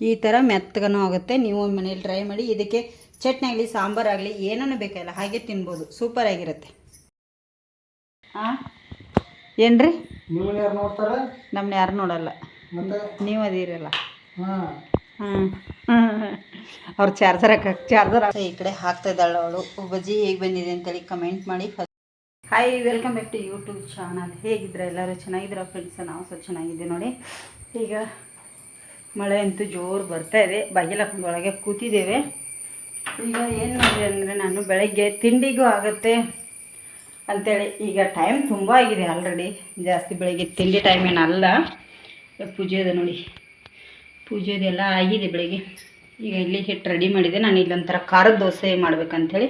ಈ ಥರ ಮೆತ್ತಗೂ ಆಗುತ್ತೆ. ನೀವು ಮನೇಲಿ ಟ್ರೈ ಮಾಡಿ ಇದಕ್ಕೆ ಚಟ್ನಿ ಆಗಲಿ ಸಾಂಬಾರಾಗಲಿ ಏನೂ ಬೇಕಾಗಿಲ್ಲ ಹಾಗೆ ತಿನ್ಬೋದು. ಸೂಪರ್ ಆಗಿರುತ್ತೆ. ಹಾಂ ಏನು ರೀ ನಮ್ಮನ್ನ ಯಾರು ನೋಡಲ್ಲ. ಮತ್ತೆ? ನೀವು ಅದಿರಲ್ಲ. ಹಾಂ. ಹ್ಞೂ ಅವ್ರು ಚಾರ್ಜರ್ ಹಾಕಿ ಚಾರ್ಜರ್ ಈ ಕಡೆ ಹಾಕ್ತಾ ಇದ್ದಾಳೆ ಅವಳು. ಬಜ್ಜಿ ಹೇಗೆ ಬಂದಿದೆ ಅಂತೇಳಿ ಕಮೆಂಟ್ ಮಾಡಿ. Hi welcome back to YouTube channel ಹೇಗಿದ್ರೆ? ಎಲ್ಲರೂ ಚೆನ್ನಾಗಿದ್ದೀರಾ ಫ್ರೆಂಡ್ಸ್ ನಾವು ಸಹ ಚೆನ್ನಾಗಿದ್ದೀವಿ ನೋಡಿ. ಈಗ ಮಳೆ ಅಂತೂ ಜೋರು ಬರ್ತಾ ಇದೆ. ಬಾಗಿಲ ಕೂತಿದ್ದೇವೆ. ಈಗ ಏನು ಮಾಡಿದೆ ಅಂದರೆ ನಾನು ಬೆಳಗ್ಗೆ ತಿಂಡಿಗೂ ಆಗುತ್ತೆ ಅಂತೇಳಿ. ಈಗ ಟೈಮ್ ತುಂಬ ಆಗಿದೆ ಆಲ್ರೆಡಿ ಜಾಸ್ತಿ ಬೆಳಗ್ಗೆ ತಿಂಡಿ ಟೈಮ್ ಏನಲ್ಲ. ಪೂಜೆ ಇದೆ ನೋಡಿ. ಪೂಜೆದೆಲ್ಲ ಆಗಿದೆ ಬೆಳಗ್ಗೆ. ಈಗ ಇಲ್ಲಿ ಹಿಟ್ಟು ರೆಡಿ ಮಾಡಿದೆ. ನಾನು ಇಲ್ಲೊಂಥರ ಖಾರದ ದೋಸೆ ಮಾಡ್ಬೇಕಂಥೇಳಿ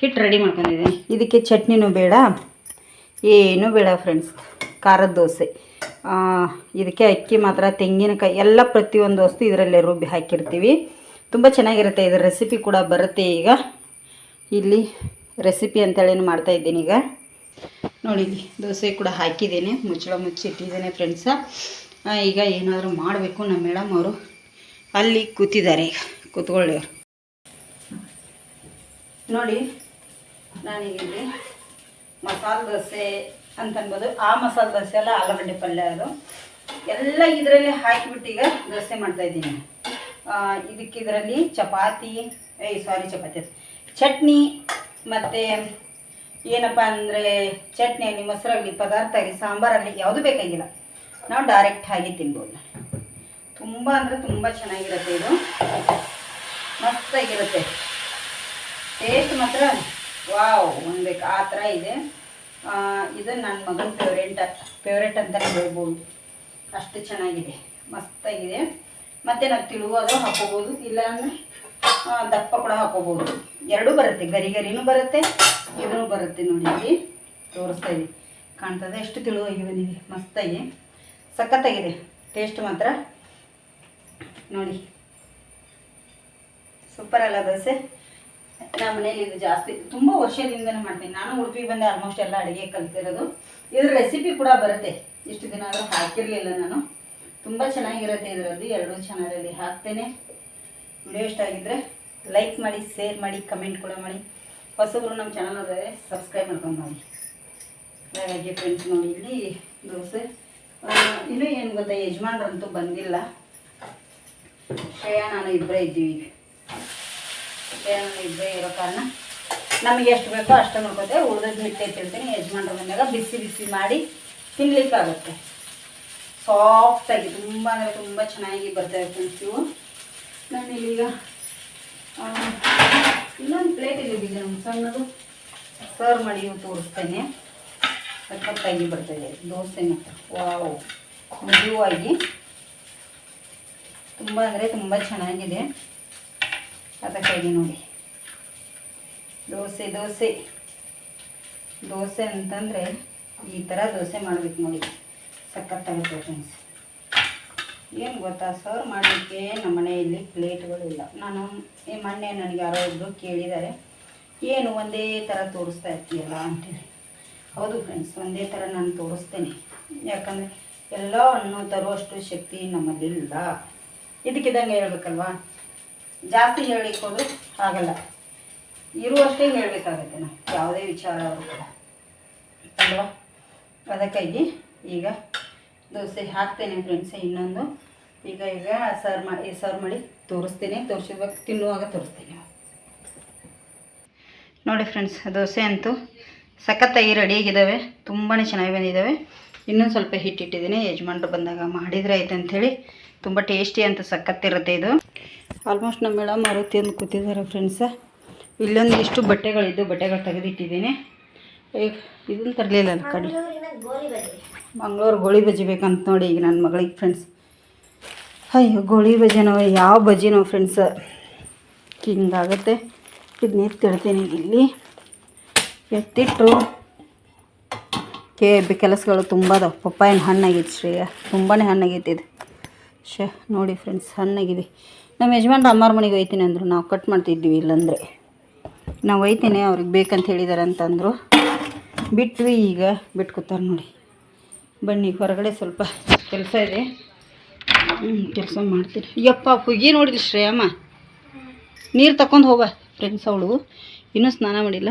ಹಿಟ್ಟು ರೆಡಿ ಮಾಡ್ಕೊಂಡಿದ್ದೀನಿ. ಇದಕ್ಕೆ ಚಟ್ನಿನೂ ಬೇಡ. ಏನೂ ಬೇಡ ಫ್ರೆಂಡ್ಸ್ ಖಾರದ ದೋಸೆ. ಇದಕ್ಕೆ ಅಕ್ಕಿ ಮಾತ್ರ, ತೆಂಗಿನಕಾಯಿ ಎಲ್ಲ ಪ್ರತಿಯೊಂದು ವಸ್ತು ಇದರಲ್ಲೇ ರುಬ್ಬಿ ಹಾಕಿರ್ತೀವಿ. ತುಂಬ ಚೆನ್ನಾಗಿರುತ್ತೆ ಇದರ ರೆಸಿಪಿ ಕೂಡ ಬರುತ್ತೆ ಈಗ. ಇಲ್ಲಿ ರೆಸಿಪಿ ಅಂತೇಳಿ ಮಾಡ್ತಾ ಇದ್ದೀನಿ ಈಗ. ನೋಡಿ, ದೋಸೆ ಕೂಡ ಹಾಕಿದ್ದೀನಿ, ಮುಚ್ಚಳ ಮುಚ್ಚಿಟ್ಟಿದ್ದೇನೆ ಫ್ರೆಂಡ್ಸ ಈಗ ಏನಾದರೂ ಮಾಡಬೇಕು ನಮ್ಮ ಮೇಡಮ್ ಅವರು. ಅಲ್ಲಿ ಕೂತಿದ್ದಾರೆ ಈಗ ಕೂತ್ಕೊಳ್ಳಿ ನೋಡಿ ನಾನೀಗ ಮಸಾಲೆ ದೋಸೆ ಅಂತ ಅನ್ಬೋದು ಆ ಮಸಾಲೆ ದೋಸೆ ಎಲ್ಲ ಆಲೂಗಡ್ಡೆ ಪಲ್ಯ ಅದು. ಎಲ್ಲ ಇದರಲ್ಲಿ ಹಾಕಿಬಿಟ್ಟು ಈಗ ದೋಸೆ ಮಾಡ್ತಾ ಇದ್ದೀನಿ. ಆ, ಇದಕ್ಕೆ ಇದರಲ್ಲಿ ಚಪಾತಿ ಏಯ್ ಸಾರಿ ಚಪಾತಿ ಚಟ್ನಿ ಮತ್ತು ಏನಪ್ಪ ಅಂದರೆ ಚಟ್ನಿ ಆಗಲಿ ಮೊಸರಾಗಲಿ ಪದಾರ್ಥ ಆಗಲಿ ಸಾಂಬಾರಾಗಲಿ ಯಾವುದು ಬೇಕಾಗಿಲ್ಲ. ನಾವು ಡೈರೆಕ್ಟ್ ಆಗಿ ತಿನ್ಬೋದು. ತುಂಬ ಅಂದರೆ ತುಂಬ ಚೆನ್ನಾಗಿರುತ್ತೆ ಇದು. ಮಸ್ತಾಗಿರುತ್ತೆ. ಟೇಸ್ಟ್ ಮಾತ್ರ ವಾವ್ ಅನ್ಬೇಕು ಆ ಥರ ಇದೆ. ಇದು ನನ್ನ ಮಗನ ಫೇವ್ರೇಟ್ ಫೇವ್ರೇಟ್ ಅಂತಲೇ ಹೇಳ್ಬೋದು. ಅಷ್ಟು ಚೆನ್ನಾಗಿದೆ, ಮಸ್ತಾಗಿದೆ. ಮತ್ತು ನಾವು ತಿಳುವಾದ್ರೂ ಹಾಕೋಬೋದು, ಇಲ್ಲಾಂದರೆ ದಪ್ಪ ಕೂಡ ಹಾಕೋಬೋದು. ಎರಡೂ ಬರುತ್ತೆ, ಗರಿ ಗರಿನೂ ಬರುತ್ತೆ ಇದನ್ನು ಬರುತ್ತೆ ನೋಡಿ ಇಲ್ಲಿ, ತೋರಿಸ್ತಾ ಇದೆ ಕಾಣ್ತದೆ? ಎಷ್ಟು ತಿಳುವಾಗಿ ಬಂದಿದೆ ಮಸ್ತಾಗಿ ಸಖತ್ತಾಗಿದೆ ಟೇಸ್ಟ್ ಮಾತ್ರ. ನೋಡಿ. ಸೂಪರ್ ಅಲ್ಲ ದೋಸೆ. ನಮ್ಮ ಮನೇಲಿ ಇದು ಜಾಸ್ತಿ, ತುಂಬ ವರ್ಷದಿಂದನೇ ಮಾಡ್ತೀನಿ. ನಾನು ಉಡುಪಿಗೆ ಬಂದೆ ಆಲ್ಮೋಸ್ಟ್ ಎಲ್ಲ ಅಡುಗೆ ಕಲ್ತಿರೋದು. ಇದ್ರ ರೆಸಿಪಿ ಕೂಡ ಬರುತ್ತೆ. ಇಷ್ಟು ದಿನ ಆದರೂ ಹಾಕಿರಲಿಲ್ಲ ನಾನು. ತುಂಬ ಚೆನ್ನಾಗಿರುತ್ತೆ ಇದರಲ್ಲಿ, ಎರಡೂ ಚಾನಲಲ್ಲಿ ಹಾಕ್ತೇನೆ. ವಿಡಿಯೋ ಇಷ್ಟ ಆಗಿದ್ದರೆ ಲೈಕ್ ಮಾಡಿ ಶೇರ್ ಮಾಡಿ ಕಮೆಂಟ್ ಕೂಡ ಮಾಡಿ. ಹೊಸಬ್ರು ನಮ್ಮ ಚಾನಲ್ ಆದರೆ ಸಬ್ಸ್ಕ್ರೈಬ್ ಮಾಡ್ಕೊಂಡು ಮಾಡಿ ಹಾಗಾಗಿ ಫ್ರೆಂಡ್ಸ್ ನೋಡಿ, ಇಲ್ಲಿ ದೋಸೆ. ಇನ್ನೂ ಏನು ಗೊತ್ತಾ, ಯಜಮಾನ್ರಂತೂ ಬಂದಿಲ್ಲ. ಶ್ರೇಯಾ, ನಾನು ಇಬ್ಬರೇ ಇದ್ದೀವಿ. ಶ್ರೇಯಾ ಇದ್ದೇ ಇರೋ ಕಾರಣ ನಮಗೆ ಎಷ್ಟು ಬೇಕೋ ಅಷ್ಟೇ ಮಾಡ್ಕೋತೆ ಉಳಿದ ಮಿಟ್ಟೆ ಹೇಳ್ತೀನಿ ಯಜಮಾನ್ರ ಬಂದಾಗ ಬಿಸಿ ಬಿಸಿ ಮಾಡಿ ತಿನ್ಲಿಕ್ಕಾಗುತ್ತೆ. ಸಾಫ್ಟಾಗಿ ತುಂಬ ಅಂದರೆ ತುಂಬ ಚೆನ್ನಾಗಿ ಬರ್ತಾ ಫ್ರೆಂಡ್ಸ್ ಇವು. ನಾನು ಇಲ್ಲಿಗ ಇನ್ನೊಂದು ಪ್ಲೇಟ್ ಇದೆ ನಮ್ಮ ಸಣ್ಣದು ಸರ್ವ್ ಮಾಡಿ ತೋರಿಸ್ತೇನೆ. ಸಖತ್ತಾಗಿ ಬರ್ತದೆ ದೋಸೆ ಮಾತ್ರ. ವಾವ್ ಮೃದುವಾಗಿ. ತುಂಬ ಅಂದರೆ ತುಂಬ ಚೆನ್ನಾಗಿದೆ. ಅದಕ್ಕಾಗಿ ನೋಡಿ. ದೋಸೆ ದೋಸೆ. ದೋಸೆ ಅಂತಂದರೆ ಈ ಥರ ದೋಸೆ ಮಾಡಬೇಕು ನೋಡಿ. ಸಖತ್ತಾಗುತ್ತೆ ಫ್ರೆಂಡ್ಸ್ ಏನು ಗೊತ್ತಾ ಸರ್ ಮಾಡಲಿಕ್ಕೆ ನಮ್ಮ ಮನೆಯಲ್ಲಿ ಪ್ಲೇಟ್ಗಳಿಲ್ಲ ನಾನು ಈ ಮೊನ್ನೆ ನನಗೆ ಯಾರೋ ಒಬ್ಬರು ಕೇಳಿದ್ದಾರೆ, ಏನು ಒಂದೇ ಥರ ತೋರಿಸ್ತಾ ಇರ್ತೀಯಲ್ಲ? ಅಂತೇಳಿ. ಹೌದು ಫ್ರೆಂಡ್ಸ್ ಒಂದೇ ಥರ ನಾನು ತೋರಿಸ್ತೇನೆ. ಯಾಕಂದರೆ ಎಲ್ಲವನ್ನು ತರುವಷ್ಟು ಶಕ್ತಿ ನಮ್ಮಲ್ಲಿಲ್ಲ ಇದಕ್ಕಿದ್ದಂಗೆ ಹೇಳ್ಬೇಕಲ್ವಾ? ಜಾಸ್ತಿ ಹೇಳಿಕೊಂಡು ಆಗಲ್ಲ ಇರುವಷ್ಟೇ ಹೇಳಬೇಕಾಗತ್ತೆ ನಾವು. ಯಾವುದೇ ವಿಚಾರ ಅವರು ಕೂಡ. ಅಲ್ವಾ? ಅದಕ್ಕಾಗಿ ಈಗ ದೋಸೆ ಹಾಕ್ತೇನೆ ಫ್ರೆಂಡ್ಸ್ ಇನ್ನೊಂದು ಈಗ ಈಗ ಸರ್ವ್ ಮಾಡಿ ಸರ್ವ್ ಮಾಡಿ ತೋರಿಸ್ತೀನಿ. ತೋರಿಸಿದಾಗ ತಿನ್ನುವಾಗ ತೋರಿಸ್ತೀನಿ. ನೋಡಿ ಫ್ರೆಂಡ್ಸ್ ದೋಸೆ ಅಂತೂ ಸಖತ್ತಾಗಿ ರೆಡಿಯಾಗಿದ್ದಾವೆ ತುಂಬಾ ಚೆನ್ನಾಗಿ ಬಂದಿದ್ದಾವೆ. ಇನ್ನೊಂದು ಸ್ವಲ್ಪ ಹಿಟ್ಟಿಟ್ಟಿದ್ದೀನಿ. ಯಜಮಾನ್ರು ಬಂದಾಗ ಮಾಡಿದರೆ ಆಯ್ತು ಅಂಥೇಳಿ ತುಂಬ ಟೇಸ್ಟಿ ಅಂತ ಸಖತ್ತಿರುತ್ತೆ ಇದು. ಆಲ್ಮೋಸ್ಟ್ ನಮ್ಮ ಮೇಡಮ್ ಅವರು ತಿಂದು ಕೂತಿದ್ದಾರೆ ಫ್ರೆಂಡ್ಸ ಇಲ್ಲೊಂದಿಷ್ಟು ಬಟ್ಟೆಗಳಿದ್ದು, ಬಟ್ಟೆಗಳು ತೆಗೆದಿಟ್ಟಿದ್ದೀನಿ. ಈಗ ಇದನ್ನು ತರಲಿಲ್ಲ ಕಡೆ ಮಂಗಳೂರು ಗೋಳಿ ಬಜ್ಜಿ ಬೇಕಂತ ನೋಡಿ ಈಗ ನನ್ನ ಮಗಳಿಗೆ ಫ್ರೆಂಡ್ಸ್ ಅಯ್ಯೋ, ಗೋಳಿ ಬಜ್ಜಿನೋ ಯಾವ ಬಜ್ಜಿನೋ ಫ್ರೆಂಡ್ಸ್ ಹಿಂಗಾಗುತ್ತೆ. ಇದನ್ನ ಎತ್ತಿಡ್ತೀನಿ ಇಲ್ಲಿ. ಎತ್ತಿಟ್ಟು. ಕೇ ಕೆಲಸಗಳು ತುಂಬ ಅದಾವೆ. ಪಪ್ಪಾಯಿನ ಹಣ್ಣಾಗಿತ್ತು ಶ್ರೇಯ. ತುಂಬಾ ಹಣ್ಣಾಗೈತೆ ಇದು. ಶ ನೋಡಿ ಫ್ರೆಂಡ್ಸ್ ಹಣ್ಣಾಗಿದೆ. ನಮ್ಮ ಯಜಮಾನ್ರು ಅಮ್ಮಾರ ಮನೆಗೆ ಒಯ್ತೀನಿ ಅಂದರು. ನಾವು ಕಟ್ ಮಾಡ್ತಿದ್ವಿ ಇಲ್ಲಂದರೆ. ನಾವು ಒಯ್ತೀನಿ ಅವ್ರಿಗೆ ಬೇಕಂತ ಹೇಳಿದ್ದಾರೆ ಅಂತಂದರು ಬಿಟ್ವಿ ಈಗ, ಬಿಟ್ಕೊತಾರೆ ನೋಡಿ. ಬನ್ನಿ, ಹೊರಗಡೆ ಸ್ವಲ್ಪ ಕೆಲಸ ಇದೆ. ಕೆಲಸ ಮಾಡ್ತೀನಿ. ಯಪ್ಪ ಹುಗಿ ನೋಡಿದ್ರಿ ಶ್ರೇಯಮ್ಮ? ನೀರು ತಕೊಂಡು ಹೋಗ ಫ್ರೆಂಡ್ಸ್ ಅವಳು. ಇನ್ನೂ ಸ್ನಾನ ಮಾಡಿಲ್ಲ.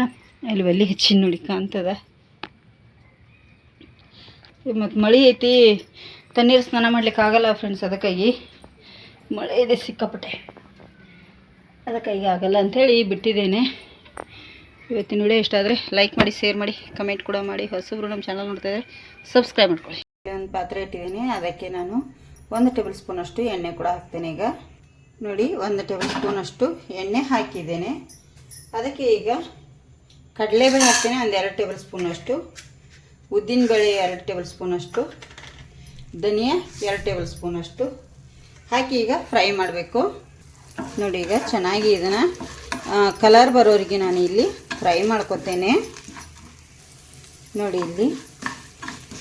ಅಲ್ಲಿ ಒಲ್ಲಿ ಹೆಚ್ಚಿನ ನೋಡಿ ಕಾಣ್ತದ. ಮತ್ತು ಮಳೆ ಐತಿ, ತಣ್ಣೀರು ಸ್ನಾನ ಮಾಡ್ಲಿಕ್ಕೆ ಆಗಲ್ಲ ಫ್ರೆಂಡ್ಸ್ ಅದಕ್ಕಾಗಿ. ಮಳೆ ಇದೆ, ಸಿಕ್ಕಾಪಟ್ಟೆ. ಅದಕ್ಕೆ ಈಗ ಆಗಲ್ಲ ಅಂಥೇಳಿ ಬಿಟ್ಟಿದ್ದೇನೆ. ಇವತ್ತಿನ ವಿಡಿಯೋ ಇಷ್ಟ ಆದರೆ ಲೈಕ್ ಮಾಡಿ ಶೇರ್ ಮಾಡಿ ಕಮೆಂಟ್ ಕೂಡ ಮಾಡಿ. ಹೊಸಬ್ರು ನಮ್ಮ ಚಾನಲ್ ನೋಡ್ತಾ ಇದ್ದಾರೆ ಸಬ್ಸ್ಕ್ರೈಬ್ ಮಾಡ್ಕೊಳ್ಳಿ. ಒಂದು ಪಾತ್ರೆ ಇಟ್ಟಿದ್ದೀನಿ. ಅದಕ್ಕೆ ನಾನು ಒಂದು ಟೇಬಲ್ ಸ್ಪೂನಷ್ಟು ಎಣ್ಣೆ ಕೂಡ ಹಾಕ್ತೇನೆ ಈಗ. ನೋಡಿ, ಒಂದು ಟೇಬಲ್ ಸ್ಪೂನಷ್ಟು ಎಣ್ಣೆ ಹಾಕಿದ್ದೇನೆ. ಅದಕ್ಕೆ ಈಗ ಕಡಲೆಬೇಳೆ ಹಾಕ್ತೇನೆ. ಒಂದು ಎರಡು ಟೇಬಲ್ ಸ್ಪೂನಷ್ಟು ಉದ್ದಿನಬೇಳೆ ಎರಡು ಟೇಬಲ್ ಸ್ಪೂನಷ್ಟು ಧನಿಯಾ ಎರಡು ಟೇಬಲ್ ಸ್ಪೂನಷ್ಟು ಹಾಕಿ ಈಗ ಫ್ರೈ ಮಾಡಬೇಕು. ನೋಡಿ ಈಗ ಚೆನ್ನಾಗಿ ಇದನ್ನು ಕಲರ್ ಬರೋರಿಗೆ ನಾನು ಇಲ್ಲಿ ಫ್ರೈ ಮಾಡ್ಕೊತೇನೆ. ನೋಡಿ ಇಲ್ಲಿ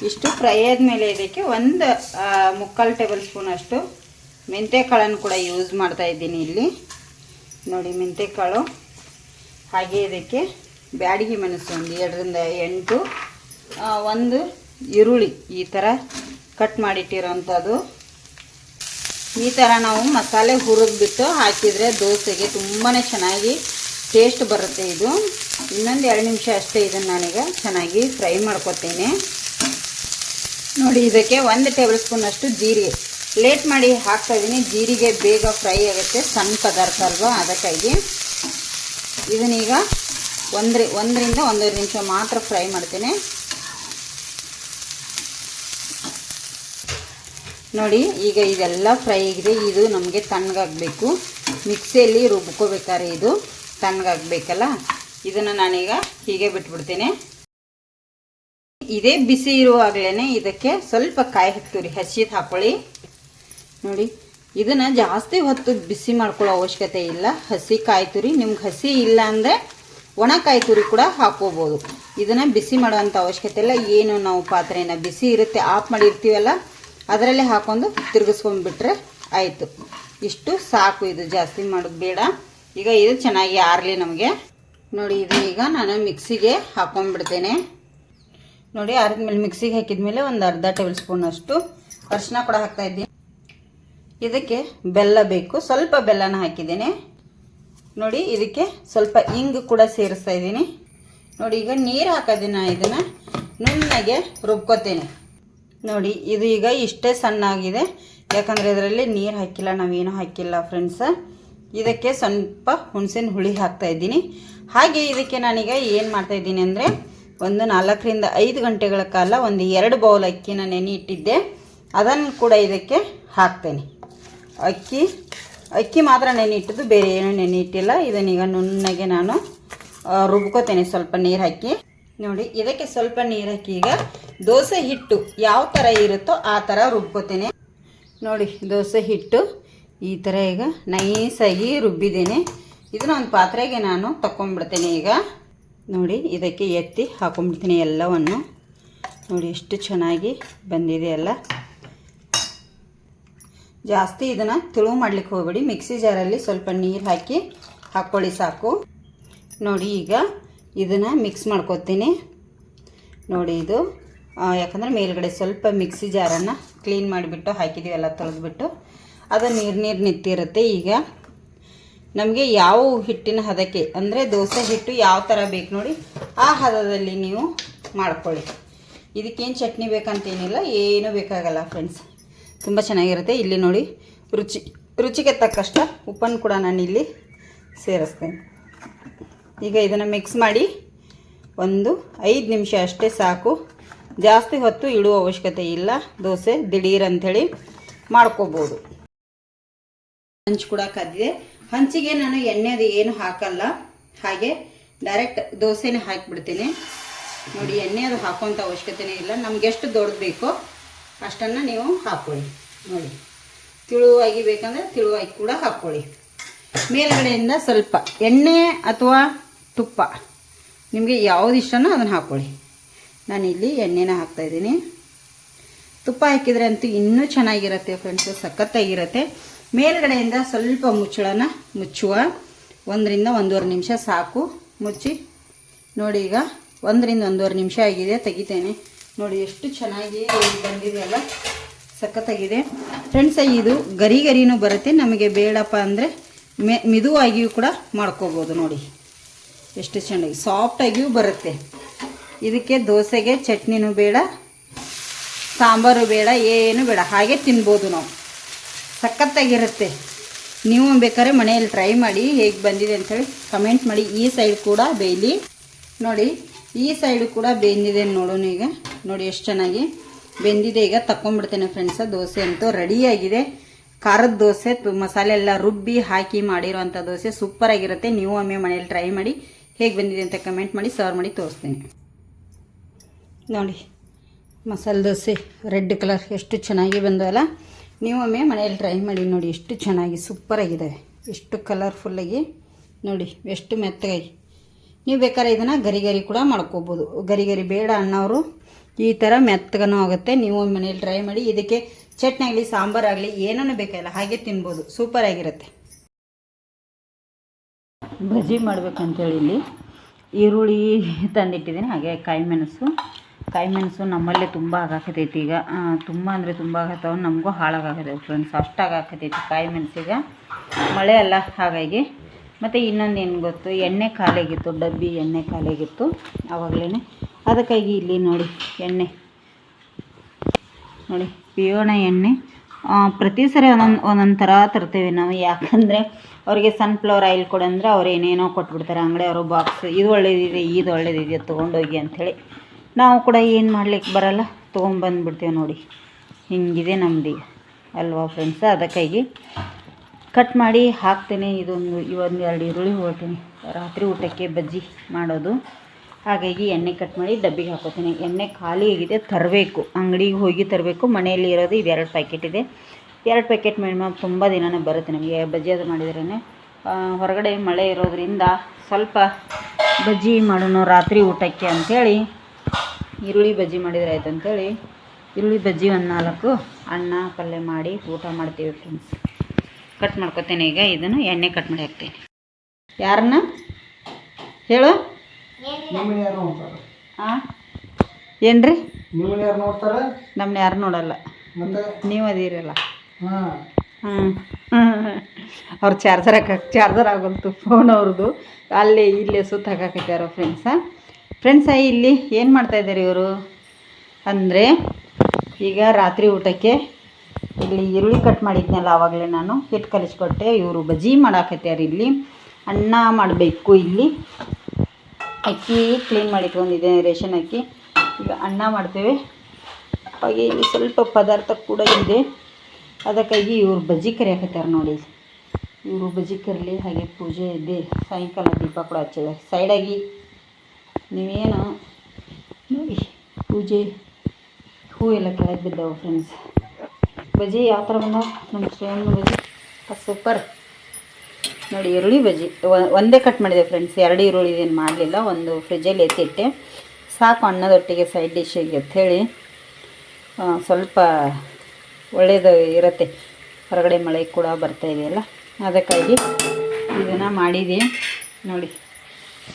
ಇಷ್ಟು ಫ್ರೈ ಆದಮೇಲೆ ಇದಕ್ಕೆ ಒಂದು ಮುಕ್ಕಾಲು ಟೇಬಲ್ ಸ್ಪೂನ್ ಅಷ್ಟು ಮೆಂತ್ಯಕಾಳನ್ನು ಕೂಡ ಯೂಸ್ ಮಾಡ್ತಾ ಇದ್ದೀನಿ ಇಲ್ಲಿ. ನೋಡಿ ಮೆಂತ್ಯಕಾಳು ಹಾಗೆ ಇದಕ್ಕೆ ಬ್ಯಾಡಿಗೆ ಮೆಣಸು ಒಂದು ಎರಡರಿಂದ ಎಂಟು ಒಂದು ಈರುಳ್ಳಿ ಈ ಥರ ಕಟ್ ಮಾಡಿಟ್ಟಿರೋಂಥದ್ದು. ಈ ಥರ ನಾವು ಮಸಾಲೆ ಹುರಿದ್ಬಿಟ್ಟು ಹಾಕಿದರೆ ದೋಸೆಗೆ ತುಂಬಾ ಚೆನ್ನಾಗಿ ಟೇಸ್ಟ್ ಬರುತ್ತೆ ಇದು. ಇನ್ನೊಂದು ಎರಡು ನಿಮಿಷ ಅಷ್ಟೇ ಇದನ್ನು ನಾನೀಗ ಚೆನ್ನಾಗಿ ಫ್ರೈ ಮಾಡ್ಕೊತೇನೆ. ನೋಡಿ, ಇದಕ್ಕೆ ಒಂದು ಟೇಬಲ್ ಸ್ಪೂನಷ್ಟು ಜೀರಿಗೆ. ಲೇಟ್ ಮಾಡಿ ಹಾಕ್ತಾ ಇದ್ದೀನಿ ಜೀರಿಗೆ ಬೇಗ ಫ್ರೈ ಆಗುತ್ತೆ. ಸಣ್ಣ ಪದಾರ್ಥ ಅಲ್ವಾ? ಅದಕ್ಕಾಗಿ ಇದನ್ನೀಗ ಒಂದ್ರ, ಒಂದರಿಂದ ಒಂದೂವರೆ ನಿಮಿಷ ಮಾತ್ರ ಫ್ರೈ ಮಾಡ್ತೇನೆ. ನೋಡಿ, ಈಗ ಇದೆಲ್ಲ ಫ್ರೈ ಆಗಿದೆ. ಇದು ನಮಗೆ ತಣ್ಣಗಾಗಬೇಕು. ಮಿಕ್ಸಿಯಲ್ಲಿ ರುಬ್ಕೋಬೇಕಾದ್ರೆ ಇದು ತಣ್ಣಗಾಗಬೇಕಲ್ಲ? ಇದನ್ನು ನಾನೀಗ ಹೀಗೆ ಬಿಟ್ಬಿಡ್ತೀನಿ. ಇದೇ ಬಿಸಿ ಇರುವಾಗಲೇ ಇದಕ್ಕೆ ಸ್ವಲ್ಪ ಕಾಯಿ ಹಾಕ್ತೀವಿ ಹಸಿದು ಹಾಕೊಳ್ಳಿ. ನೋಡಿ, ಇದನ್ನು ಜಾಸ್ತಿ ಹೊತ್ತು ಬಿಸಿ ಮಾಡ್ಕೊಳ್ಳೋ ಅವಶ್ಯಕತೆ ಇಲ್ಲ. ಹಸಿ ಕಾಯಿ ತುರಿ, ನಿಮ್ಗೆ ಹಸಿ ಇಲ್ಲ ಅಂದರೆ ಒಣ ಕಾಯಿ ತುರಿ ಕೂಡ ಹಾಕೋಬೋದು ಇದನ್ನು ಬಿಸಿ ಮಾಡುವಂಥ ಅವಶ್ಯಕತೆ ಇಲ್ಲ. ಏನು ನಾವು ಪಾತ್ರೆನ ಬಿಸಿ ಇರುತ್ತೆ, ಆಫ್ ಮಾಡಿರ್ತೀವಲ್ಲ ಅದರಲ್ಲೇ ಹಾಕೊಂಡು ತಿರುಗಿಸ್ಕೊಂಡ್ಬಿಟ್ರೆ ಆಯಿತು. ಇಷ್ಟು ಸಾಕು, ಇದು ಜಾಸ್ತಿ ಮಾಡೋದು ಬೇಡ. ಈಗ ಇದು ಚೆನ್ನಾಗಿ ಆರಲಿ ನಮಗೆ. ನೋಡಿ, ಇದು ಈಗ ನಾನು ಮಿಕ್ಸಿಗೆ ಹಾಕೊಂಡ್ಬಿಡ್ತೇನೆ. ನೋಡಿ, ಆರಿದ್ಮೇಲೆ ಮಿಕ್ಸಿಗೆ ಹಾಕಿದ್ಮೇಲೆ ಒಂದು ಅರ್ಧ ಟೇಬಲ್ ಸ್ಪೂನ್ ಅಷ್ಟು ಅರಿಶಿನ ಕೂಡ ಹಾಕ್ತಾ ಇದ್ದೀನಿ. ಇದಕ್ಕೆ ಬೆಲ್ಲ ಬೇಕು. ಸ್ವಲ್ಪ ಬೆಲ್ಲನ ಹಾಕಿದ್ದೀನಿ. ನೋಡಿ, ಇದಕ್ಕೆ ಸ್ವಲ್ಪ ಇಂಗು ಕೂಡ ಸೇರಿಸ್ತಾ ಇದ್ದೀನಿ. ನೋಡಿ, ಈಗ ನೀರು ಹಾಕೋದಿನ ಇದನ್ನು ನುಣ್ಣಗೆ ರುಬ್ಕೋತೇನೆ. ನೋಡಿ, ಇದು ಈಗ ಇಷ್ಟೇ ಸಣ್ಣಾಗಿದೆ. ಯಾಕಂದರೆ ಇದರಲ್ಲಿ ನೀರು ಹಾಕಿಲ್ಲ, ನಾವೇನು ಹಾಕಿಲ್ಲ ಫ್ರೆಂಡ್ಸ ಇದಕ್ಕೆ ಸ್ವಲ್ಪ ಹುಣಸಿನ ಹುಳಿ ಹಾಕ್ತಾ ಇದ್ದೀನಿ. ಹಾಗೆ ಇದಕ್ಕೆ ನಾನೀಗ ಏನು ಮಾಡ್ತಾ ಇದ್ದೀನಿ ಅಂದರೆ, ಒಂದು ನಾಲ್ಕರಿಂದ ಐದು ಗಂಟೆಗಳ ಕಾಲ ಒಂದು ಎರಡು ಬೌಲ್ ಅಕ್ಕಿನ ನೆನೆ ಇಟ್ಟಿದ್ದೆ ಅದನ್ನು ಕೂಡ ಇದಕ್ಕೆ ಹಾಕ್ತೇನೆ. ಅಕ್ಕಿ ಅಕ್ಕಿ ಮಾತ್ರ ನೆನೆ ಇಟ್ಟಿದ್ದು ಬೇರೆ ಏನೂ ನೆನೆ ಇಟ್ಟಿಲ್ಲ ಇದನ್ನೀಗ ನುಣ್ಣಗೆ ನಾನು ರುಬ್ಕೋತೇನೆ ಸ್ವಲ್ಪ ನೀರು ಹಾಕಿ. ನೋಡಿ, ಇದಕ್ಕೆ ಸ್ವಲ್ಪ ನೀರು ಹಾಕಿ ಈಗ ದೋಸೆ ಹಿಟ್ಟು ಯಾವ ಥರ ಇರುತ್ತೋ ಆ ಥರ ರುಬ್ಕೋತೇನೆ ನೋಡಿ, ದೋಸೆ ಹಿಟ್ಟು ಈ ಥರ ಈಗ ನೈಸಾಗಿ ರುಬ್ಬಿದ್ದೀನಿ. ಇದನ್ನ ಒಂದು ಪಾತ್ರೆಗೆ ನಾನು ತಗೊಂಡ್ಬಿಡ್ತೇನೆ ಈಗ. ನೋಡಿ, ಇದಕ್ಕೆ ಎತ್ತಿ ಹಾಕೊಂಡ್ಬಿಡ್ತೀನಿ ಎಲ್ಲವನ್ನು. ನೋಡಿ, ಎಷ್ಟು ಚೆನ್ನಾಗಿ ಬಂದಿದೆ ಎಲ್ಲ. ಜಾಸ್ತಿ ಇದನ್ನು ತುಳು ಮಾಡ್ಲಿಕ್ಕೆ ಹೋಗಬೇಡಿ. ಮಿಕ್ಸಿ ಜಾರಲ್ಲಿ ಸ್ವಲ್ಪ ನೀರು ಹಾಕಿ ಹಾಕ್ಕೊಳ್ಳಿ ಸಾಕು. ನೋಡಿ, ಈಗ ಇದನ್ನು ಮಿಕ್ಸ್ ಮಾಡ್ಕೋತೀನಿ. ನೋಡಿ, ಇದು ಯಾಕಂದರೆ ಮೇಲ್ಗಡೆ ಸ್ವಲ್ಪ ಮಿಕ್ಸಿ ಜಾರನ್ನು ಕ್ಲೀನ್ ಮಾಡಿಬಿಟ್ಟು ಹಾಕಿದ್ದೀವಿ ಎಲ್ಲ ತೊಳೆದ್ಬಿಟ್ಟು. ಅದು ನೀರು ನೀರು ನಿಂತಿರುತ್ತೆ ಈಗ. ನಮಗೆ ಯಾವ ಹಿಟ್ಟಿನ ಹದಕ್ಕೆ, ಅಂದರೆ ದೋಸೆ ಹಿಟ್ಟು ಯಾವ ಥರ ಬೇಕು ನೋಡಿ, ಆ ಹದದಲ್ಲಿ ನೀವು ಮಾಡ್ಕೊಳ್ಳಿ. ಇದಕ್ಕೇನು ಚಟ್ನಿ ಬೇಕಂತೇನಿಲ್ಲ, ಏನೂ ಬೇಕಾಗಲ್ಲ ಫ್ರೆಂಡ್ಸ್ ತುಂಬ ಚೆನ್ನಾಗಿರುತ್ತೆ. ಇಲ್ಲಿ ನೋಡಿ, ರುಚಿ, ರುಚಿಗೆ ತಕ್ಕಷ್ಟು ಉಪ್ಪನ್ನು ಕೂಡ ನಾನು ಇಲ್ಲಿ ಸೇರಿಸ್ತೇನೆ. ಈಗ ಇದನ್ನು ಮಿಕ್ಸ್ ಮಾಡಿ ಒಂದು ಐದು ನಿಮಿಷ ಅಷ್ಟೇ ಸಾಕು. ಜಾಸ್ತಿ ಹೊತ್ತು ಇಡುವ ಅವಶ್ಯಕತೆ ಇಲ್ಲ. ದೋಸೆ ದಿಢೀರ್ ಅಂಥೇಳಿ ಮಾಡ್ಕೋಬೋದು. ಹಂಚು ಕೂಡ ಕದ್ದಿದೆ. ಹಂಚಿಗೆ ನಾನು ಎಣ್ಣೆ ಅದು ಏನು ಹಾಕಲ್ಲ. ಹಾಗೆ ಡೈರೆಕ್ಟ್ ದೋಸೆನೇ ಹಾಕಿಬಿಡ್ತೀನಿ. ನೋಡಿ, ಎಣ್ಣೆ ಅದು ಹಾಕೋಂಥ ಅವಶ್ಯಕತೆನೇ ಇಲ್ಲ. ನಮ್ಗೆ ಎಷ್ಟು ದೊಡ್ಡದು ಬೇಕೋ ಅಷ್ಟನ್ನು ನೀವು ಹಾಕ್ಕೊಳ್ಳಿ ನೋಡಿ, ತಿಳುವಾಗಿ ಬೇಕಂದರೆ ತಿಳುವಾಗಿ ಕೂಡ ಹಾಕ್ಕೊಳ್ಳಿ ಮೇಲ್ಗಡೆಯಿಂದ ಸ್ವಲ್ಪ ಎಣ್ಣೆ ಅಥವಾ ತುಪ್ಪ. ನಿಮಗೆ ಯಾವ್ದು ಇಷ್ಟನೋ ಅದನ್ನು ಹಾಕ್ಕೊಳ್ಳಿ ನಾನಿಲ್ಲಿ ಎಣ್ಣೆನ ಹಾಕ್ತಾಯಿದ್ದೀನಿ. ತುಪ್ಪ ಹಾಕಿದರೆ ಅಂತೂ ಇನ್ನೂ ಚೆನ್ನಾಗಿರುತ್ತೆ ಫ್ರೆಂಡ್ಸು ಸಖತ್ತಾಗಿರುತ್ತೆ. ಮೇಲ್ಗಡೆಯಿಂದ ಸ್ವಲ್ಪ ಮುಚ್ಚಳನ ಮುಚ್ಚುವ. ಒಂದರಿಂದ ಒಂದೂವರೆ ನಿಮಿಷ ಸಾಕು. ಮುಚ್ಚಿ. ನೋಡಿ ಈಗ ಒಂದರಿಂದ ಒಂದೂವರೆ ನಿಮಿಷ ಆಗಿದೆ, ತೆಗಿತೇನೆ. ನೋಡಿ ಎಷ್ಟು ಚೆನ್ನಾಗಿ ಬಂದಿದೆ ಅಲ್ಲ, ಸಖತ್ತಾಗಿದೆ. ಫ್ರೆಂಡ್ಸ್ ಇದು ಗರಿ ಗರಿನೂ ಬರುತ್ತೆ, ನಮಗೆ ಬೇಡಪ್ಪ ಅಂದರೆ ಮೆ, ಮಿದುವಾಗಿಯೂ ಕೂಡ ಮಾಡ್ಕೋಬೋದು ನೋಡಿ. ಎಷ್ಟು ಚೆನ್ನಾಗಿ ಸಾಫ್ಟಾಗಿಯೂ ಬರುತ್ತೆ. ಇದಕ್ಕೆ ದೋಸೆಗೆ ಚಟ್ನಿನೂ ಬೇಡ, ಸಾಂಬಾರು ಬೇಡ, ಏನು ಬೇಡ. ಹಾಗೆ ತಿನ್ಬೋದು ನಾವು. ಸಖತ್ತಾಗಿರುತ್ತೆ. ನೀವು ಬೇಕಾದ್ರೆ ಮನೆಯಲ್ಲಿ ಟ್ರೈ ಮಾಡಿ ಹೇಗೆ ಬಂದಿದೆ ಅಂಥೇಳಿ ಕಮೆಂಟ್ ಮಾಡಿ. ಈ ಸೈಡ್ ಕೂಡ ಬೇಯಲಿ. ನೋಡಿ, ಈ ಸೈಡು ಕೂಡ ಬೆಂದಿದೆ ನೋಡೋಣ ಈಗ ನೋಡಿ ಎಷ್ಟು ಚೆನ್ನಾಗಿ ಬೆಂದಿದೆ. ಈಗ ತಗೊಂಡ್ಬಿಡ್ತೇನೆ ಫ್ರೆಂಡ್ಸ ದೋಸೆ ಅಂತೂ ರೆಡಿಯಾಗಿದೆ ಖಾರದ ದೋಸೆ ಮಸಾಲೆ ಎಲ್ಲ ರುಬ್ಬಿ ಹಾಕಿ ಮಾಡಿರುವಂಥ ದೋಸೆ ಸೂಪರಾಗಿರುತ್ತೆ. ನೀವು ಒಮ್ಮೆ ಮನೇಲಿ ಟ್ರೈ ಮಾಡಿ ಹೇಗೆ ಬಂದಿದೆ ಅಂತ ಕಮೆಂಟ್ ಮಾಡಿ ಸರ್ವ್ ಮಾಡಿ ತೋರಿಸ್ತೀನಿ. ನೋಡಿ, ಮಸಾಲೆ ದೋಸೆ, ರೆಡ್ ಕಲರ್ ಎಷ್ಟು ಚೆನ್ನಾಗಿ ಬಂದವಲ್ಲ ನೀವು ಒಮ್ಮೆ ಮನೆಯಲ್ಲಿ ಟ್ರೈ ಮಾಡಿ ನೋಡಿ, ಎಷ್ಟು ಚೆನ್ನಾಗಿ ಸೂಪರಾಗಿದ್ದಾವೆ ಎಷ್ಟು ಕಲರ್ಫುಲ್ಲಾಗಿ ನೋಡಿ, ಎಷ್ಟು ಮೆತ್ತಗಾಗಿ. ನೀವು ಬೇಕಾದ್ರೆ ಇದನ್ನು ಗರಿ ಗರಿ ಕೂಡ ಮಾಡ್ಕೋಬೋದು. ಗರಿ ಗರಿ ಬೇಡ ಅನ್ನೋರು ಈ ಥರ ಮೆತ್ತಗನೂ ಆಗುತ್ತೆ. ನೀವು ಮನೇಲಿ ಟ್ರೈ ಮಾಡಿ, ಇದಕ್ಕೆ ಚಟ್ನಿ ಆಗಲಿ ಸಾಂಬಾರಾಗಲಿ ಏನೂ ಬೇಕಾಗಿಲ್ಲ, ಹಾಗೆ ತಿನ್ಬೋದು. ಸೂಪರಾಗಿರುತ್ತೆ ಬಜ್ಜಿ ಮಾಡ್ಬೇಕಂತೇಳಿ ಇಲ್ಲಿ. ಈರುಳ್ಳಿ ತಂದಿಟ್ಟಿದ್ದೀನಿ, ಹಾಗೆ ಕಾಯಿ ಮೆಣಸು. ಕಾಯಿ ಮೆಣಸು ನಮ್ಮಲ್ಲೇ ತುಂಬ ಆಗಾಕತೈತಿ ಈಗ. ತುಂಬ ಅಂದರೆ ತುಂಬ ಆಗತ್ತವ ನಮಗೂ ಹಾಳಾಗಾಕತೈತಿ ಫ್ರೆಂಡ್ಸ್ ಅಷ್ಟು ಆಗಾಕತೈತಿ ಕಾಯಿ ಮೆಣಸಿಗೆ ಮಳೆ ಅಲ್ಲ, ಹಾಗಾಗಿ. ಮತ್ತು ಇನ್ನೊಂದು ಏನು ಗೊತ್ತು? ಎಣ್ಣೆ ಖಾಲಿಯಾಗಿತ್ತು, ಡಬ್ಬಿ ಎಣ್ಣೆ ಖಾಲಿಯಾಗಿತ್ತು. ಆವಾಗಲೇ ಅದಕ್ಕಾಗಿ ಇಲ್ಲಿ ನೋಡಿ, ಎಣ್ಣೆ. ನೋಡಿ ಪಿಯೋಣ ಎಣ್ಣೆ. ಪ್ರತಿ ಸರಿ ಒಂದೊಂದು ಒಂದೊಂದು ಥರ ತರ್ತೇವೆ ನಾವು. ಯಾಕಂದರೆ ಅವರಿಗೆ ಸನ್ಫ್ಲವರ್ ಆಯಿಲ್ ಕೊಡಂದ್ರೆ ಅವ್ರು ಏನೇನೋ ಕೊಟ್ಬಿಡ್ತಾರೆ. ಅಂಗಡಿ ಅವರು ಬಾಕ್ಸ್ ಇದು ಒಳ್ಳೇದಿದೆ ಇದು ಒಳ್ಳೇದಿದೆ, ತೊಗೊಂಡೋಗಿ ಅಂಥೇಳಿ ನಾವು ಕೂಡ ಏನು ಮಾಡ್ಲಿಕ್ಕೆ ಬರಲ್ಲ, ತೊಗೊಂಬಂದ್ಬಿಡ್ತೇವೆ ನೋಡಿ. ಹಿಂಗಿದೆ ನಮ್ಮದು ಅಲ್ವಾ ಫ್ರೆಂಡ್ಸ್ ಅದಕ್ಕಾಗಿ ಕಟ್ ಮಾಡಿ ಹಾಕ್ತೇನೆ. ಇದೊಂದು ಇವೊಂದು ಎರಡು ಈರುಳ್ಳಿ ಹೋಗ್ತೀನಿ ರಾತ್ರಿ ಊಟಕ್ಕೆ ಬಜ್ಜಿ ಮಾಡೋದು. ಹಾಗಾಗಿ ಎಣ್ಣೆ ಕಟ್ ಮಾಡಿ ಡಬ್ಬಿಗೆ ಹಾಕೋತೀನಿ. ಎಣ್ಣೆ ಖಾಲಿ ಆಗಿದೆ, ತರಬೇಕು. ಅಂಗಡಿಗೆ ಹೋಗಿ ತರಬೇಕು. ಮನೆಯಲ್ಲಿ ಇರೋದು ಇದು ಎರಡು ಪ್ಯಾಕೆಟ್ ಇದೆ. ಎರಡು ಪ್ಯಾಕೆಟ್ ಮಿನಿಮಮ್ ತುಂಬ ದಿನನೇ ಬರುತ್ತೆ ನಮಗೆ. ಬಜ್ಜಿ ಅದು ಮಾಡಿದ್ರೇ ಹೊರಗಡೆ ಮಳೆ ಇರೋದ್ರಿಂದ ಸ್ವಲ್ಪ ಬಜ್ಜಿ ಮಾಡೋಣ ರಾತ್ರಿ ಊಟಕ್ಕೆ ಅಂಥೇಳಿ ಈರುಳ್ಳಿ ಬಜ್ಜಿ ಮಾಡಿದರೆ ಆಯ್ತು ಅಂಥೇಳಿ ಈರುಳ್ಳಿ ಬಜ್ಜಿ ಒಂದು ನಾಲ್ಕು ಅನ್ನ ಪಲ್ಯ ಮಾಡಿ ಊಟ ಮಾಡ್ತೀವಿ ಫ್ರೆಂಡ್ಸ್ ಕಟ್ ಮಾಡ್ಕೊತೇನೆ ಈಗ ಇದನ್ನು ಎಣ್ಣೆ ಕಟ್ ಮಾಡಿ ಹಾಕ್ತೀನಿ. ಯಾರನ್ನ? ಹೇಳು. ಹಾಂ ಏನ್ರಿ? ರೀ ನಮ್ಮನ್ನ ಯಾರು ನೋಡಲ್ಲ. ನೀವು ಅದೀರಲ್ಲ. ಹ್ಞೂ ಅವ್ರು ಚಾರ್ಜರ್ ಹಾಕ ಚಾರ್ಜರ್ ಆಗೋಲ್ತು ಫೋನ್ ಅವ್ರದ್ದು ಅಲ್ಲೇ ಇಲ್ಲೇ ಸುತ್ತ ಹಾಕಾಕತ್ಯಾರ ಫ್ರೆಂಡ್ಸ ಫ್ರೆಂಡ್ಸ ಇಲ್ಲಿ ಏನು ಮಾಡ್ತಾಯಿದ್ದಾರೆ ಇವರು? ಅಂದರೆ ಈಗ ರಾತ್ರಿ ಊಟಕ್ಕೆ ಇಲ್ಲಿ ಈರುಳ್ಳಿ ಕಟ್ ಮಾಡಿದ್ನಲ್ಲ ಆವಾಗಲೇ ನಾನು. ಹಿಟ್ಟು ಕಲಿಸ್ಕೊಟ್ಟೆ. ಇವರು ಬಜ್ಜಿ ಮಾಡಾಕತ್ಯಾರ ಇಲ್ಲಿ. ಅನ್ನ ಮಾಡಬೇಕು ಇಲ್ಲಿ. ಅಕ್ಕಿ ಕ್ಲೀನ್ ಮಾಡಿ ಇಟ್ಕೊಂಡಿದ್ದೆ ರೇಷನ್ ಅಕ್ಕಿ. ಈಗ ಅನ್ನ ಮಾಡ್ತೇವೆ. ಹಾಗೆ ಇಲ್ಲಿ ಸ್ವಲ್ಪ ಪದಾರ್ಥ ಕೂಡ ಇದೆ. ಅದಕ್ಕಾಗಿ ಇವರು ಬಜ್ಜಿ ಕರಿಯಾಕತ್ತಾರೆ ನೋಡಿ. ಇವರು ಬಜ್ಜಿ ಕರಲಿ, ಹಾಗೆ ಪೂಜೆ ಇದೆ. ಸಾಯಂಕಾಲ ದೀಪ ಕೂಡ ಹಚ್ಚಿದ್ದಾರೆ ಸೈಡಾಗಿ ನೀವೇನು ನೋಡಿ. ಪೂಜೆ ಹೂ ಎಲ್ಲ ಕೆಳಗೆ ಬಿದ್ದಾವೆ ಫ್ರೆಂಡ್ಸ್ ಬಜ್ಜಿ ಯಾವ ಥರ ಬಂದ ನಮ್ಮ ಶ್ರೇಯಣ್ಣ ಬಜ್ಜಿ ಸೂಪರ್ ನೋಡಿ ಈರುಳ್ಳಿ ಬಜ್ಜಿ ಒಂದೇ ಕಟ್ ಮಾಡಿದೆ ಫ್ರೆಂಡ್ಸ್ ಎರಡು ಈರುಳ್ಳಿ ಏನು ಮಾಡಲಿಲ್ಲ. ಒಂದು ಫ್ರಿಜ್ಜಲ್ಲಿ ಎತ್ತಿಟ್ಟೆ ಸಾಕು ಅನ್ನದೊಟ್ಟಿಗೆ ಸೈಡ್ ಡಿಶ್ಶಿಗೆ ಅಂಥೇಳಿ ಹೇಳಿ. ಸ್ವಲ್ಪ ಒಳ್ಳೆಯದು ಇರುತ್ತೆ. ಹೊರಗಡೆ ಮಳೆ ಕೂಡ ಬರ್ತಾ ಇದೆಯಲ್ಲ ಅದಕ್ಕಾಗಿ ಇದನ್ನು ಮಾಡಿದೆ. ನೋಡಿ.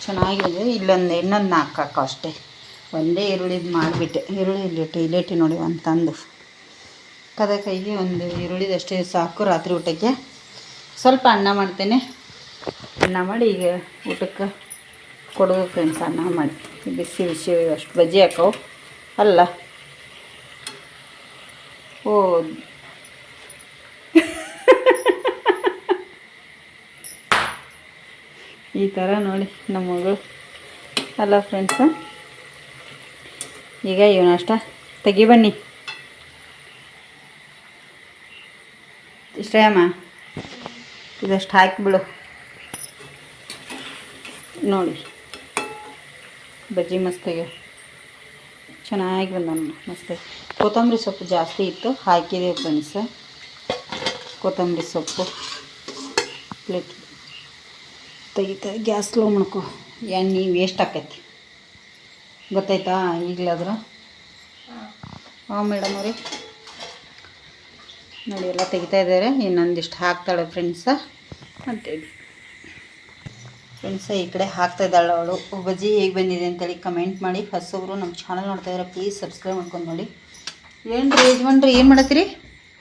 ಚೆನ್ನಾಗಿದೆ. ಇಲ್ಲೊಂದು ಇನ್ನೊಂದು ನಾಲ್ಕು ಹಾಕೋ ಅಷ್ಟೇ. ಒಂದೇ ಈರುಳ್ಳಿದು ಮಾಡಿಬಿಟ್ಟೆ. ಈರುಳ್ಳಿ ಇಲ್ಲಿಟ್ಟು ಇಲ್ಲಿಟ್ಟು ನೋಡಿ ಒಂದು ತಂದು. ಅದಕ್ಕಾಗಿ ಒಂದು ಈರುಳ್ಳಿದಷ್ಟೇ ಸಾಕು ರಾತ್ರಿ ಊಟಕ್ಕೆ. ಸ್ವಲ್ಪ ಅನ್ನ ಮಾಡ್ತೇನೆ. ಅನ್ನ ಮಾಡಿ ಈಗ ಊಟಕ್ಕೆ ಕೊಡೋದು ಫ್ರೆಂಡ್ಸ್ ಅನ್ನ ಮಾಡಿ. ಬಿಸಿ ಬಿಸಿ ಅಷ್ಟು ಬಜ್ಜಿ ಹಾಕವು. ಅಲ್ಲ. ಓ ಈ ಥರ ನೋಡಿ ನಮ್ಮ ಮಗಳು. ಅಲ್ಲ ಫ್ರೆಂಡ್ಸ ಈಗ ಇವನಷ್ಟ ತೆಗಿ ಬನ್ನಿ. ಇಷ್ಟೇಮ್ಮ ಇದಷ್ಟು ಹಾಕಿಬಿಡು ನೋಡಿ. ಬಜ್ಜಿ ಮಸ್ತಾಗೆ ಚೆನ್ನಾಗಿ ಬಂದ ಮಸ್ತಾಗಿ ಕೊತ್ತಂಬರಿ ಸೊಪ್ಪು ಜಾಸ್ತಿ ಇತ್ತು, ಹಾಕಿದೆ ಫ್ರೆಂಡ್ಸ ಕೊತ್ತಂಬರಿ ಸೊಪ್ಪು. ಪ್ಲೇಟ್ ತೆಗಿತಾ ಗ್ಯಾಸ್ ಸ್ಲೋ ಮಾಡ್ಕೊ. ಎಣ್ಣೆ ವೇಸ್ಟ್ ಆಕೈತಿ. ಗೊತ್ತಾಯ್ತಾ? ಈಗಲಾದ್ರೆ? ಹಾಂ ಮೇಡಮ್ ಅವ್ರಿ. ನೋಡಿ ಎಲ್ಲ ತೆಗಿತಾ ಇದ್ದಾರೆ. ಇನ್ನೊಂದಿಷ್ಟು ಹಾಕ್ತಾಳೆ ಫ್ರೆಂಡ್ಸ ಅಂತೇಳಿ ಫ್ರೆಂಡ್ಸ ಈ ಕಡೆ ಹಾಕ್ತಾ ಇದ್ದಾಳೆ ಅವಳು. ಬಜ್ಜಿ ಹೇಗೆ ಬಂದಿದೆ ಅಂತೇಳಿ ಕಮೆಂಟ್ ಮಾಡಿ. ಹೊಸಬ್ರು ನಮ್ಮ ಚಾನಲ್ ನೋಡ್ತಾ ಇದ್ದಾರೆ ಪ್ಲೀಸ್ ಸಬ್ಸ್ಕ್ರೈಬ್ ಮಾಡ್ಕೊಂಡು ನೋಡಿ. ಏನು ರೀ ಯಜಮಾನ್ರಿ ಏನು ಮಾಡತ್ತೀರಿ?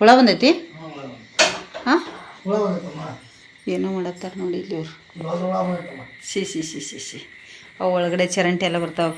ಹುಳ ಬಂದೈತಿ. ಹಾಂ? ಹುಳ ಬಂದೈತಮ್ಮ. ಏನೋ ಮಾಡತ್ತಾರ ನೋಡಿ ಇಲ್ಲಿ ಇವ್ರು. ಸಿ ಸಿ ಸಿ ಸಿ ಸಿ. ಅವು ಒಳಗಡೆ ಚರಂಟಿ ಎಲ್ಲ ಬರ್ತಾವೆ.